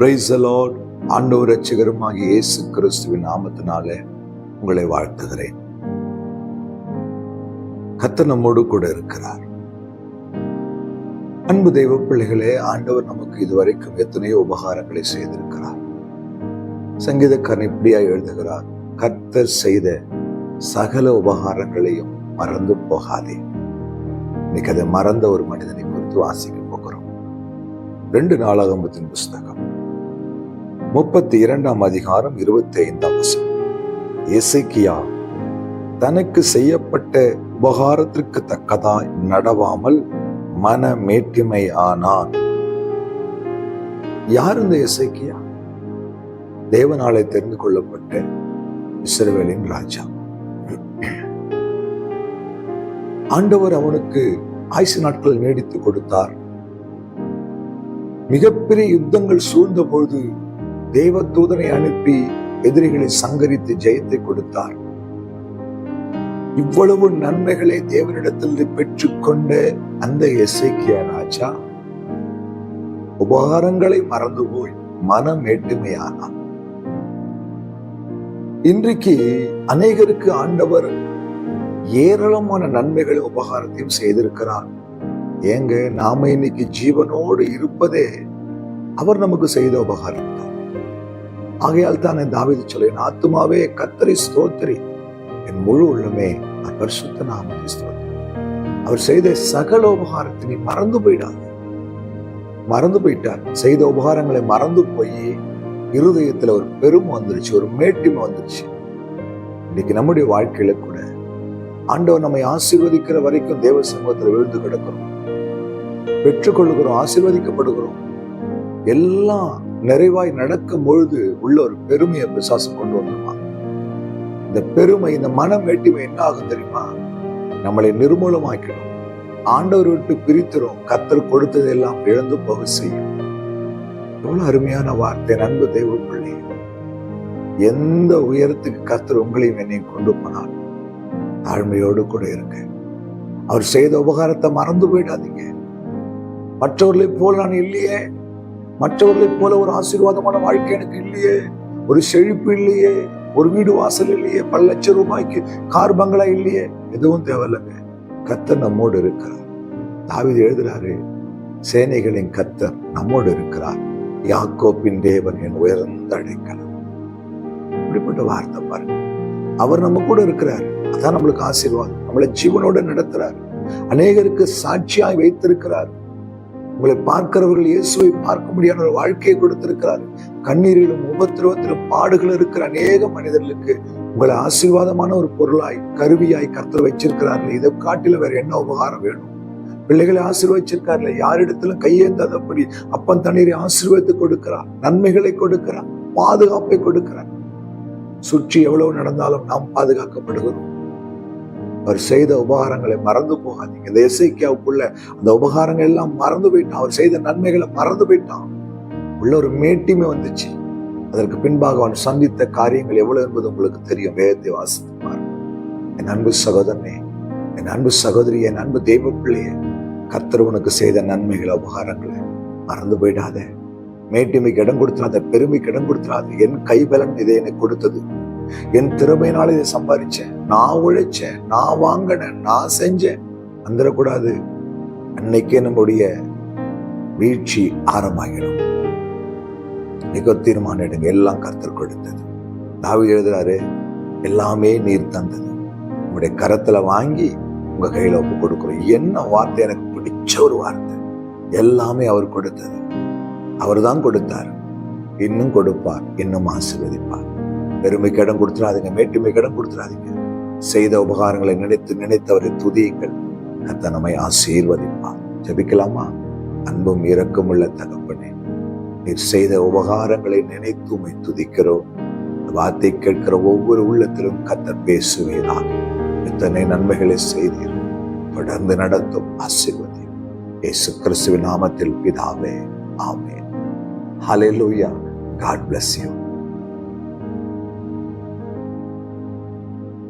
Price allot ஆண்டவர் ரட்சகருமாகிய இயேசு கிறிஸ்துவின் நாமத்தினாலே உங்களை வாழ்த்துகிறேன். கத்த நம்மோடு கூட இருக்கிறார். அன்பு தெய்வ பிள்ளைகளே ஆண்டவர் நமக்கு இதுவரைக்கும் எத்தனையோ உபகாரங்களை செய்திருக்கிறார். சங்கீதக்காரன் இப்படியா எழுதுகிறார் கர்த்தர் செய்த சகல உபகாரங்களையும் மறந்து போகாதே. இன்னைக்கு அதை மறந்த ஒரு மனிதனை குறித்து வாசிக்க போகிறோம். ரெண்டு நாளாகம்பத்தின் புஸ்தகம். முப்பத்தி இரண்டாம் அதிகாரம் இருபத்தி ஐந்தாம் வசனம். எசைக்கியா தனக்கு செய்யப்பட்ட உபகாரத்திற்கு தக்கதாய் நடவாமல் மன மேட்டிமை ஆனான் யார் இந்த எசேக்கியா? தேவனாலே தெரிந்து கொள்ளப்பட்ட இஸ்ரவேலின் ராஜா. ஆண்டவர் அவனுக்கு ஆயுசு நாட்கள் நீடித்து கொடுத்தார். மிகப்பெரிய யுத்தங்கள் சூழ்ந்த பொழுது தேவ தூதனை அனுப்பி எதிரிகளை சங்கரித்து ஜெயத்தை கொடுத்தார். இவ்வளவு நன்மைகளை தேவனிடத்தில் பெற்றுக்கொண்ட அந்த எசேக்கியா ராஜா உபகாரங்களை மறந்து போய் மனம் மேட்டுமையானான் இன்றைக்கு அநேகருக்கு ஆண்டவர் ஏராளமான நன்மைகளை உபகாரத்தையும் செய்திருக்கிறார். ஏங்க நாம இன்னைக்கு ஜீவனோடு இருப்பதே அவர் நமக்கு செய்த உபகாரம் தான். ஆகையால் தானே தாவிது சொல்ல என் ஆத்துமாவே கத்தரி ஸ்தோத்திரி. என் முழு உள்ளமே அவர் சுத்த நாமத்தை ஸ்தோத்திரி. அவர் செய்த சகல உபகாரத்தை நீ மறந்து போயிடாது. மறந்து போயிட்டார். செய்த உபகாரங்களை மறந்து போய் இருதயத்துல ஒரு பெருமை வந்துருச்சு ஒரு மேட்டிமை வந்துருச்சு. இன்னைக்கு நம்முடைய வாழ்க்கையில கூட ஆண்டவர் நம்மை ஆசீர்வதிக்கிற வரைக்கும் தேவ சமூகத்தில் விழுந்து கிடக்கிறோம். பெற்றுக்கொள்ளுகிறோம் ஆசீர்வதிக்கப்படுகிறோம். எல்லாம் நிறைவாய் நடக்கும் பொழுது உள்ள ஒரு பெருமையை பிசாசம் கொண்டு வந்துருவான் இந்த பெருமை இந்த மனம் வேட்டிமை என்ன ஆகும் தெரியுமா? நம்மளை நிர்மூலமாக்கிடும். ஆண்டவர் விட்டு பிரித்திரும் கத்தர் கொடுத்தது எல்லாம் இழந்து போக செய்யும். எவ்வளவு அருமையான வார்த்தை நண்பு தெய்வ பிள்ளை எந்த உயரத்துக்கு கத்தர் உங்களையும் என்னையும் கொண்டு போனால் தாழ்மையோடு கூட இருங்க. அவர் செய்த உபகாரத்தை மறந்து போயிடாதீங்க. மற்றவர்களை போல் நான் இல்லையே. மற்றவர்களைப் போல ஒரு ஆசீர்வாதமான வாழ்க்கை எனக்கு இல்லையே. ஒரு செழிப்பு இல்லையே. ஒரு வீடு வாசல் இல்லையே. பல லட்சம் ரூபாய்க்கு கார் பங்களா இல்லையே. எதுவும் தேவையில்லைங்க. கத்தர் நம்மோடு இருக்கிறார். தாவிது எழுதுறாரு சேனைகளின் கத்தர் நம்மோடு இருக்கிறார். யாக்கோப்பின் தேவன் என் உயர்ந்த அடைக்கலம். இப்படிப்பட்ட வார்த்தை பாருங்க. அவர் நம்ம கூட இருக்கிறார். அதான் நம்மளுக்கு ஆசீர்வாதம். நம்மளை ஜீவனோட நடத்துறார். அநேகருக்கு சாட்சியாய் வைத்திருக்கிறார். உங்களை பார்க்கிறவர்கள் இயேசுவை பார்க்க முடியாத ஒரு வாழ்க்கையை கொடுத்திருக்கிறார். கண்ணீரிலும் உபத்திரவத்திலும் பாடுகள் இருக்கிற அநேக மனிதர்களுக்கு உங்களை ஆசீர்வாதமான ஒரு பொருளாய் கருவியாய் கர்த்தர் வச்சிருக்கிறார்கள் இதை காட்டில வேற என்ன உபகாரம் வேணும்? பிள்ளைகளை ஆசீர்வச்சிருக்காருல. யாரிடத்திலும் கையேந்தாதபடி அப்பன் தண்ணீரை ஆசீர்வதித்து கொடுக்கிறார். நன்மைகளை கொடுக்கிறார். பாதுகாப்பை கொடுக்கிறார். சுற்றி எவ்வளவு நடந்தாலும் நாம் பாதுகாக்கப்படுகிறோம். அவர் செய்த உபகாரங்களை மறந்து போகாதீங்க. இந்த எஸ்ஐக்கியாவுக்குள்ள அந்த உபகாரங்கள் எல்லாம் மறந்து போயிட்டான். அவர் செய்த நன்மைகளை மறந்து போயிட்டான். உள்ள ஒரு மேட்டிமை வந்துச்சு. அதற்கு பின்பாக அவன் சந்தித்த காரியங்கள் எவ்வளவு என்பது உங்களுக்கு தெரியும். வேதத்தை வாசித்துப்பார் என் அன்பு சகோதரனே என் அன்பு சகோதரி என் அன்பு தெய்வ பிள்ளையே கர்த்தர் உனக்கு செய்த நன்மைகளை உபகாரங்களை மறந்து போயிடாத. மேட்டிமைக்கு இடம் கொடுத்துடாத பெருமைக்கு இடம் கொடுத்துடாது என் கைபலன் இதை எனக்கு கொடுத்தது. என் திறமையினால இதை சம்பாதிச்சேன். நான் உழைச்சேன் நான் வாங்கினேன் நான் செஞ்சேன். வந்துடக்கூடாது. அன்னைக்கே நம்முடைய வீழ்ச்சி ஆரம்பமாகிடும் மிக ஒரு தீர்மானம் எடுங்க. எல்லாம் கர்த்தர் கொடுத்தது. தாவி எழுதுறாரு எல்லாமே நீர் தந்தது. உங்களுடைய கரத்துல வாங்கி உங்க கையில ஒப்பு கொடுக்குறோம். என்ன வார்த்தை? எனக்கு பிடிச்ச ஒரு வார்த்தை. எல்லாமே அவர் கொடுத்தது. அவர் தான் கொடுத்தார். இன்னும் கொடுப்பார். இன்னும் ஆசீர்வதிப்பார். பெருமை கடன் கொடுத்துடாதீங்க மேட்டுமை கடன் கொடுத்துடாதீங்க. செய்த உபகாரங்களை நினைத்து நினைத்தவரை துதியுங்கள். கத்த நம்மை ஆசீர்வதிப்பார். ஜபிக்கலாமா? அன்பும் இரக்கம் உள்ள தகப்பனே நீர் செய்த உபகாரங்களை நினைத்து உமை துதிக்கிறோம். வார்த்தை கேட்கிற ஒவ்வொரு உள்ளத்திலும் கத்த பேசுவீராக. எத்தனை நன்மைகளை செய்தீர். தொடர்ந்து நடத்தும் ஆசீர்வதியும் இயேசு கிறிஸ்துவின் நாமத்தில் பிதாவே ஆமே ஹalleluya காட் பிளஸ் யூ